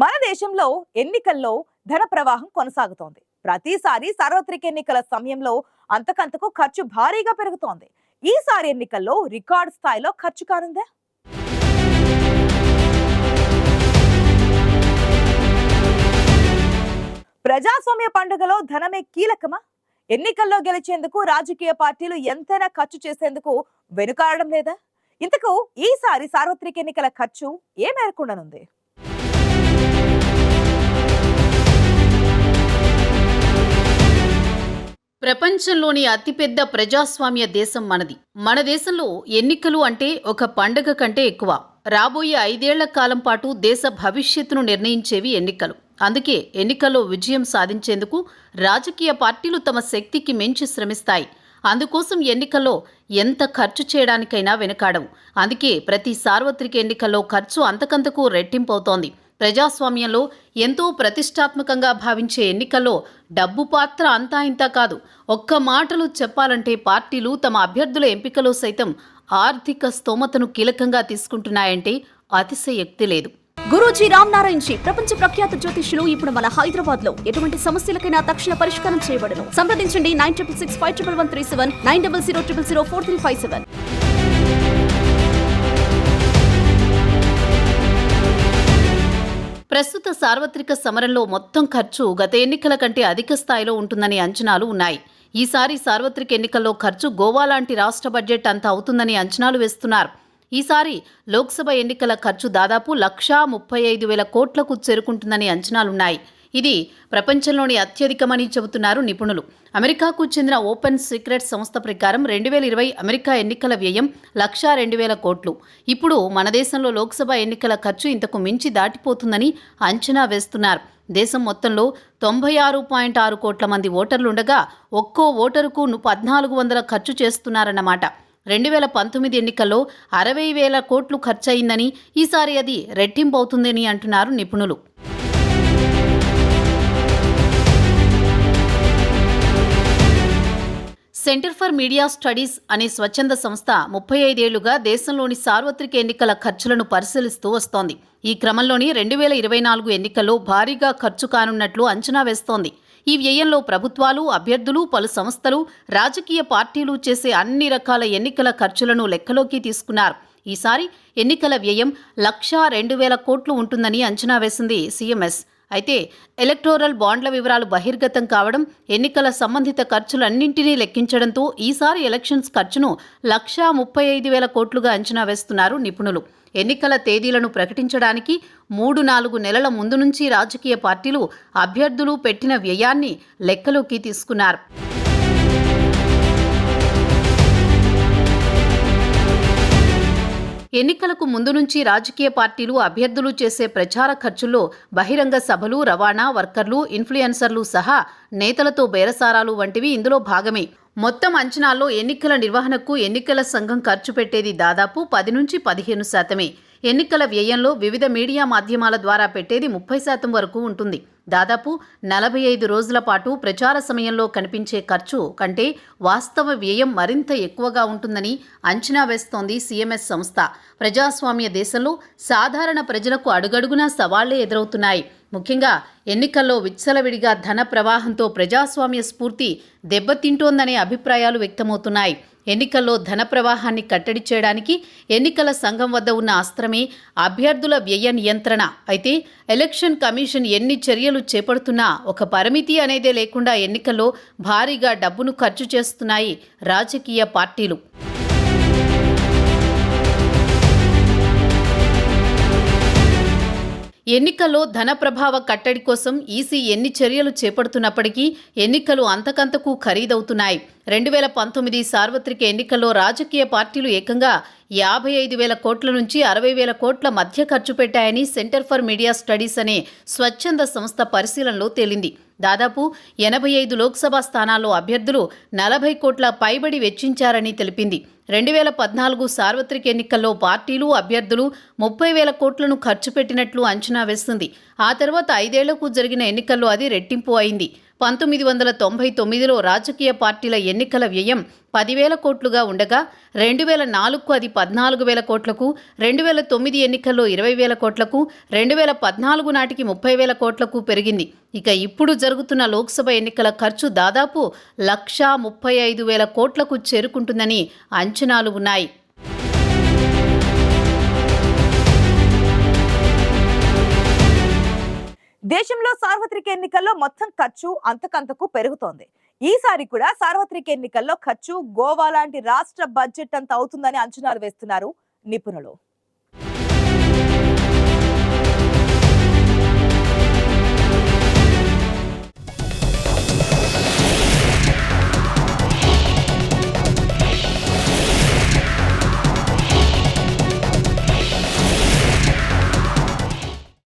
మన దేశంలో ఎన్నికల్లో ధన ప్రవాహం కొనసాగుతోంది. ప్రతిసారి సార్వత్రిక ఎన్నికల సమయంలో అంతకంతకు ఖర్చు భారీగా పెరుగుతోంది. ఈసారి ఎన్నికల్లో రికార్డ్ స్థాయిలో ఖర్చు కానుందే? ప్రజాస్వామ్య పండుగలో ధనమే కీలకమా? ఎన్నికల్లో గెలిచేందుకు రాజకీయ పార్టీలు ఎంతైనా ఖర్చు చేసేందుకు వెనుకాడడం లేదా? ఇంతకు ఈసారి సార్వత్రిక ఎన్నికల ఖర్చు ఏ మేరకుండానుంది? ప్రపంచంలోని అతిపెద్ద ప్రజాస్వామ్య దేశం మనది. మన దేశంలో ఎన్నికలు అంటే ఒక పండగ కంటే ఎక్కువ. రాబోయే ఐదేళ్ళ కాలం పాటు దేశ భవిష్యత్తును నిర్ణయించేవి ఎన్నికలు. అందుకే ఎన్నికల్లో విజయం సాధించేందుకు రాజకీయ పార్టీలు తమ శక్తికి మించి శ్రమిస్తాయి. అందుకోసం ఎన్నికల్లో ఎంత ఖర్చు చేయడానికైనా వెనుకాడవు. అందుకే ప్రతి సార్వత్రిక ఎన్నికల్లో ఖర్చు అంతకంతకు రెట్టింపవుతోంది. ప్రజాస్వామ్యంలో ఎంతో ప్రతిష్టాత్మకంగా భావించే ఎన్నికల్లో డబ్బు పాత్ర అంతా ఇంతా కాదు. ఒక్క మాటలు చెప్పాలంటే పార్టీలు తమ అభ్యర్థుల ఎంపికలో సైతం ఆర్థిక స్తోమతను కీలకంగా తీసుకుంటున్నాయంటే అతిశయక్తి లేదు. గురూజీ రామ్ నారాయణ్ జీ ప్రపంచ ప్రఖ్యాత జ్యోతిష్యులు ఇప్పుడు మన హైదరాబాద్లో ఎటువంటి సమస్యలకైనా తక్షణ పరిష్కారం చేయబడను. సంప్రదించండి nine triple six five triple one three seven nine double zero triple zero four three five seven. ప్రస్తుత సార్వత్రిక సమరంలో మొత్తం ఖర్చు గత ఎన్నికల కంటే అధిక స్థాయిలో ఉంటుందని అంచనాలు ఉన్నాయి. ఈసారి సార్వత్రిక ఎన్నికల్లో ఖర్చు గోవా లాంటి రాష్ట్ర బడ్జెట్ అంత అవుతుందని అంచనాలు వేస్తున్నారు. ఈసారి లోక్సభ ఎన్నికల ఖర్చు దాదాపు లక్షా ముప్పై ఐదు వేల కోట్లకు చేరుకుంటుందని అంచనాలున్నాయి. ఇది ప్రపంచంలోని అత్యధికమని చెబుతున్నారు నిపుణులు. అమెరికాకు చెందిన ఓపెన్ సీక్రెట్ సంస్థ ప్రకారం రెండు వేల ఇరవై అమెరికా ఎన్నికల వ్యయం లక్షా రెండు వేల కోట్లు. ఇప్పుడు మన దేశంలో లోక్సభ ఎన్నికల ఖర్చు ఇంతకు మించి దాటిపోతుందని అంచనా వేస్తున్నారు. దేశం మొత్తంలో తొంభై ఆరు పాయింట్ ఆరు కోట్ల మంది ఓటర్లుండగా ఒక్కో ఓటరుకు పద్నాలుగు వందల ఖర్చు చేస్తున్నారన్నమాట. రెండు వేల పంతొమ్మిది ఎన్నికల్లో అరవై వేల కోట్లు ఖర్చయిందని ఈసారి అది రెట్టింపవుతుందని అంటున్నారు నిపుణులు. సెంటర్ ఫర్ మీడియా స్టడీస్ అనే స్వచ్ఛంద సంస్థ ముప్పై ఐదేళ్ళుగా దేశంలోని సార్వత్రిక ఎన్నికల ఖర్చులను పరిశీలిస్తూ వస్తోంది. ఈ క్రమంలోని రెండు వేల ఇరవై నాలుగు ఎన్నికల్లో భారీగా ఖర్చు కానున్నట్లు అంచనా వేస్తోంది. ఈ వ్యయంలో ప్రభుత్వాలు అభ్యర్థులు పలు సంస్థలు రాజకీయ పార్టీలు చేసే అన్ని రకాల ఎన్నికల ఖర్చులను లెక్కలోకి తీసుకున్నారు. ఈసారి ఎన్నికల వ్యయం లక్షా రెండు వేల కోట్లు ఉంటుందని అంచనా వేసింది సీఎంఎస్. అయితే ఎలక్టోరల్ బాండ్ల వివరాలు బహిర్గతం కావడం ఎన్నికల సంబంధిత ఖర్చులన్నింటినీ లెక్కించడంతో ఈసారి ఎలక్షన్స్ ఖర్చును లక్షా ముప్పై ఐదు వేల కోట్లుగా అంచనా వేస్తున్నారు నిపుణులు. ఎన్నికల తేదీలను ప్రకటించడానికి మూడు నాలుగు నెలల ముందు నుంచి రాజకీయ పార్టీలు అభ్యర్థులు పెట్టిన వ్యయాన్ని లెక్కలోకి తీసుకున్నారు. ఎన్నికలకు ముందు నుంచి రాజకీయ పార్టీలు అభ్యర్థులు చేసే ప్రచార ఖర్చుల్లో బహిరంగ సభలు రవాణా వర్కర్లు ఇన్ఫ్లుయెన్సర్లు సహా నేతలతో బేరసారాలు వంటివి ఇందులో భాగమే. మొత్తం అంచనాల్లో ఎన్నికల నిర్వహణకు ఎన్నికల సంఘం ఖర్చు పెట్టేది దాదాపు పది నుంచి పదిహేను శాతమే. ఎన్నికల వ్యయంలో వివిధ మీడియా మాధ్యమాల ద్వారా పెట్టేది ముప్పై శాతం వరకు ఉంటుంది. దాదాపు నలభై ఐదు రోజుల పాటు ప్రచార సమయంలో కనిపించే ఖర్చు కంటే వాస్తవ వ్యయం మరింత ఎక్కువగా ఉంటుందని అంచనా వేస్తోంది సీఎంఎస్ సంస్థ. ప్రజాస్వామ్య దేశంలో సాధారణ ప్రజలకు అడుగడుగునా సవాళ్ళే ఎదురవుతున్నాయి. ముఖ్యంగా ఎన్నికల్లో విచ్చలవిడిగా ధన ప్రవాహంతో ప్రజాస్వామ్య స్ఫూర్తి దెబ్బతింటోందనే అభిప్రాయాలు వ్యక్తమవుతున్నాయి. ఎన్నికల్లో ధన ప్రవాహాన్ని కట్టడి చేయడానికి ఎన్నికల సంఘం వద్ద ఉన్న అస్త్రమే అభ్యర్థుల వ్యయ నియంత్రణ. అయితే ఎలక్షన్ కమిషన్ ఎన్ని చర్యలు చేపడుతున్నా ఒక పరిమితి అనేదే లేకుండా ఎన్నికల్లో భారీగా డబ్బును ఖర్చు చేస్తున్నాయి రాజకీయ పార్టీలు. ఎన్నికల్లో ధన ప్రభావ కట్టడి కోసం ఈసీ ఎన్ని చర్యలు చేపడుతున్నప్పటికీ ఎన్నికలు అంతకంతకు ఖరీదవుతున్నాయి. రెండు వేల పంతొమ్మిది సార్వత్రిక ఎన్నికల్లో రాజకీయ పార్టీలు ఏకంగా యాభై ఐదు వేల కోట్ల నుంచి అరవై వేల కోట్ల మధ్య ఖర్చు పెట్టాయని సెంటర్ ఫర్ మీడియా స్టడీస్ అనే స్వచ్ఛంద సంస్థ పరిశీలనలో తేలింది. దాదాపు ఎనభై ఐదు లోక్సభ స్థానాల్లో అభ్యర్థులు నలభై కోట్ల పైబడి వెచ్చించారని తెలిపింది. రెండు వేల పద్నాలుగు సార్వత్రిక ఎన్నికల్లో పార్టీలు అభ్యర్థులు ముప్పై వేల కోట్లను ఖర్చు పెట్టినట్లు అంచనా వేస్తుంది. ఆ తర్వాత ఐదేళ్ళకు జరిగిన ఎన్నికల్లో అది రెట్టింపు అయింది. పంతొమ్మిది వందల తొంభై తొమ్మిదిలో రాజకీయ పార్టీల ఎన్నికల వ్యయం పదివేల కోట్లుగా ఉండగా రెండు వేల నాలుగుకు అది పద్నాలుగు వేల కోట్లకు రెండు వేల తొమ్మిది ఎన్నికల్లో ఇరవై వేల కోట్లకు రెండు వేల పద్నాలుగు నాటికి ముప్పై వేల కోట్లకు పెరిగింది. ఇక ఇప్పుడు జరుగుతున్న లోక్సభ ఎన్నికల ఖర్చు దాదాపు లక్షా ముప్పై ఐదు వేల కోట్లకు చేరుకుంటుందని అంచనాలు ఉన్నాయి. సార్వత్రిక ఎన్నికల్లో మొత్తం ఖర్చు అంతకంతకు పెరుగుతోంది. ఈసారి కూడా సార్వత్రిక ఎన్నికల్లో ఖర్చు గోవా లాంటి రాష్ట్ర బడ్జెట్ అంత అవుతుందని అంచనాలు వేస్తున్నారు నిపుణులు.